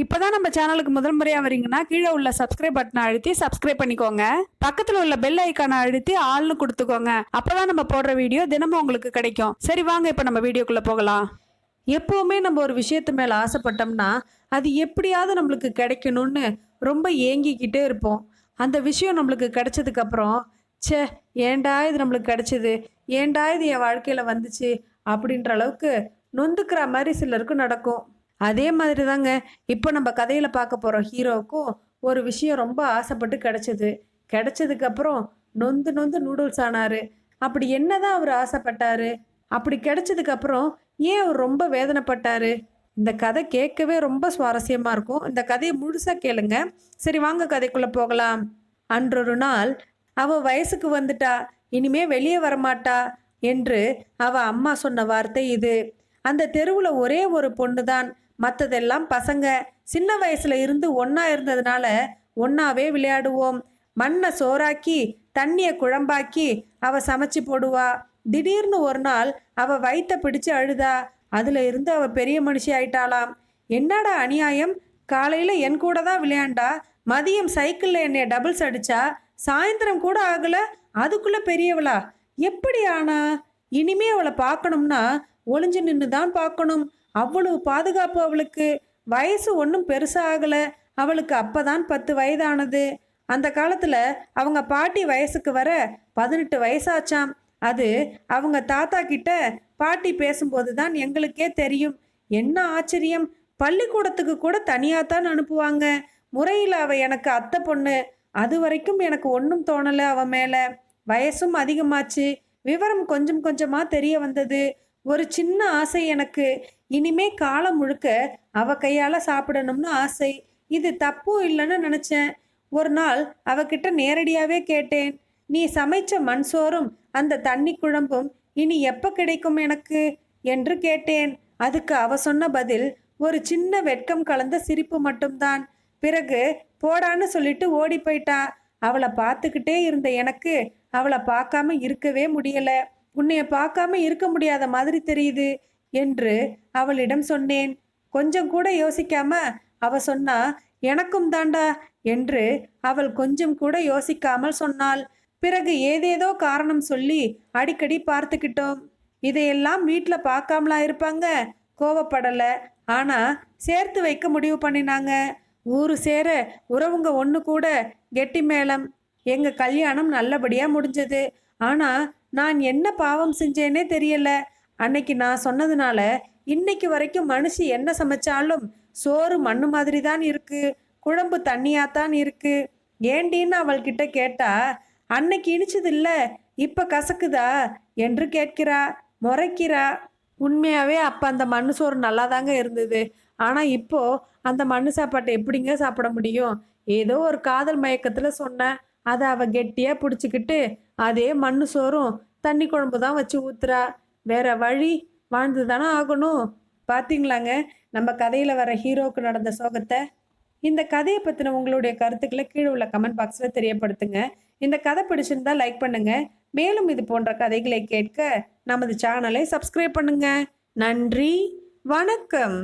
இப்போதான் நம்ம சேனலுக்கு முதல் முறையாக வரீங்கன்னா கீழே உள்ள சப்ஸ்கிரைப் பட்டனை அழுத்தி சப்ஸ்கிரைப் பண்ணிக்கோங்க. பக்கத்தில் உள்ள பெல் ஐக்கானை அழுத்தி ஆள்னு கொடுத்துக்கோங்க. அப்போதான் நம்ம போடுற வீடியோ தினமும் உங்களுக்கு கிடைக்கும். சரி வாங்க இப்போ நம்ம வீடியோக்குள்ளே போகலாம். எப்போவுமே நம்ம ஒரு விஷயத்து மேலே ஆசைப்பட்டோம்னா அது எப்படியாவது நம்மளுக்கு கிடைக்கணும்னு ரொம்ப ஏங்கிக்கிட்டே இருப்போம். அந்த விஷயம் நம்மளுக்கு கிடைச்சதுக்கப்புறம் ச்சே ஏன்டா இது நம்மளுக்கு கிடைச்சிது? ஏண்டா இது என் வாழ்க்கையில் வந்துச்சு? அப்படின்ற அளவுக்கு நொந்துக்கிற மாதிரி சிலருக்கு நடக்கும். அதே மாதிரி தாங்க இப்போ நம்ம கதையில் பார்க்க போகிற ஹீரோவுக்கும் ஒரு விஷயம் ரொம்ப ஆசைப்பட்டு கிடச்சிது. கிடைச்சதுக்கப்புறம் நொந்து நொந்து நூடுல்ஸ் ஆனார். அப்படி என்ன தான் அவர் ஆசைப்பட்டார்? அப்படி கிடைச்சதுக்கப்புறம் ஏன் அவர் ரொம்ப வேதனைப்பட்டாரு? இந்த கதை கேட்கவே ரொம்ப சுவாரஸ்யமாக இருக்கும். இந்த கதையை முழுசாக கேளுங்க. சரி வாங்க கதைக்குள்ளே போகலாம். அன்றொரு நாள் அவள் வயசுக்கு வந்துட்டா. இனிமே வெளியே வரமாட்டா என்று அவள் அம்மா சொன்ன வார்த்தை இது. அந்த தெருவில் ஒரே ஒரு பொண்ணு தான் மற்றதெல்லாம் பசங்க சின்ன வயசுல இருந்து ஒன்றா இருந்ததுனால ஒன்றாவே விளையாடுவோம். மண்ணை சோறாக்கி தண்ணியை குழம்பாக்கி அவ சமைச்சு போடுவா. திடீர்னு ஒரு நாள் அவ வயித்தை பிடிச்சு அழுதா. அதுல இருந்து அவ பெரிய மனுஷி ஆயிட்டாளாம். என்னடா அநியாயம்? காலையில என் கூட தான் விளையாண்டா. மதியம் சைக்கிளில் என்னைய டபுள்ஸ் அடிச்சா. சாயந்தரம் கூட ஆகல. அதுக்குள்ள பெரியவளா. எப்படி ஆனா இனிமே அவளை பார்க்கணும்னா ஒளிஞ்சு நின்று தான் பார்க்கணும். அவ்வளவு பாதுகாப்பு அவளுக்கு. வயசு ஒன்றும் பெருசாக ஆகலை. அவளுக்கு அப்பதான் பத்து வயதானது. அந்த காலத்தில் அவங்க பாட்டி வயசுக்கு வர பதினெட்டு வயசாச்சாம். அது அவங்க தாத்தா கிட்ட பாட்டி பேசும்போது தான் எங்களுக்கே தெரியும். என்ன ஆச்சரியம். பள்ளிக்கூடத்துக்கு கூட தனியாக தான் அனுப்புவாங்க. முறையில் அவ எனக்கு அத்தை பொண்ணு. அது வரைக்கும் எனக்கு ஒன்றும் தோணலை அவன் மேலே. வயசும் அதிகமாச்சு. விவரம் கொஞ்சம் கொஞ்சமாக தெரிய வந்தது. ஒரு சின்ன ஆசை எனக்கு. இனிமே காலம் முழுக்க அவ கையால் சாப்பிடணும்னு ஆசை. இது தப்பும் இல்லைன்னு நினச்சேன். ஒரு நாள் அவகிட்ட நேரடியாகவே கேட்டேன். நீ சமைச்ச மண் சோறும் அந்த தண்ணி குழம்பும் இனி எப்போ கிடைக்கும் எனக்கு? என்று கேட்டேன். அதுக்கு அவ சொன்ன பதில் ஒரு சின்ன வெட்கம் கலந்த சிரிப்பு மட்டும்தான். பிறகு போடான்னு சொல்லிட்டு ஓடி போயிட்டா. அவளை பார்த்துக்கிட்டே இருந்த எனக்கு அவளை பார்க்காம இருக்கவே முடியலை. உன்னைய பார்க்காம இருக்க முடியாத மாதிரி தெரியுது என்று அவளிடம் சொன்னேன். கொஞ்சம் கூட யோசிக்காம அவ சொன்னா எனக்கும் தாண்டா என்று அவள் கொஞ்சம் கூட யோசிக்காமல் சொன்னாள். பிறகு ஏதேதோ காரணம் சொல்லி அடிக்கடி பார்த்துக்கிட்டோம். இதையெல்லாம் வீட்டில் பார்க்காமலா இருப்பாங்க? கோவப்படலை. ஆனால் சேர்த்து வைக்க முடிவு பண்ணினாங்க. ஊரு சேர உறவுங்க ஒன்று கூட கெட்டி மேளம். எங்கள் கல்யாணம் நல்லபடியாக முடிஞ்சது. ஆனால் நான் என்ன பாவம் செஞ்சேனே தெரியல. அன்னைக்கு நான் சொன்னதுனால இன்னைக்கு வரைக்கும் மனுஷி என்ன சமைச்சாலும் சோறு மண்ணு மாதிரி தான் இருக்கு. குழம்பு தண்ணியாத்தான் இருக்கு. ஏண்டின்னு அவள்கிட்ட கேட்டா அன்னைக்கு இனிச்சது இல்லை இப்போ கசக்குதா? என்று கேட்கிறா. முறைக்கிறா. உண்மையாகவே அப்போ அந்த மண்ணு சோறு நல்லா தாங்க இருந்தது. ஆனால் இப்போ அந்த மண்ணு சாப்பாட்டை எப்படிங்க சாப்பிட முடியும்? ஏதோ ஒரு காதல் மயக்கத்தில் சொன்னேன். அதை அவள் கெட்டியாக பிடிச்சிக்கிட்டு அதே மண் சோறும் தண்ணி குழம்பு தான் வச்சு ஊத்துறா. வேற வழி வாழ்ந்து தானே ஆகணும். பார்த்தீங்களாங்க நம்ம கதையில் வர ஹீரோவுக்கு நடந்த சோகத்தை. இந்த கதையை பற்றின உங்களுடைய கருத்துக்களை கீழே உள்ள கமெண்ட் பாக்ஸில் தெரியப்படுத்துங்க. இந்த கதை பிடிச்சிருந்தா லைக் பண்ணுங்க. மேலும் இது போன்ற கதைகளை கேட்க நமது சேனலை சப்ஸ்கிரைப் பண்ணுங்க. நன்றி. வணக்கம்.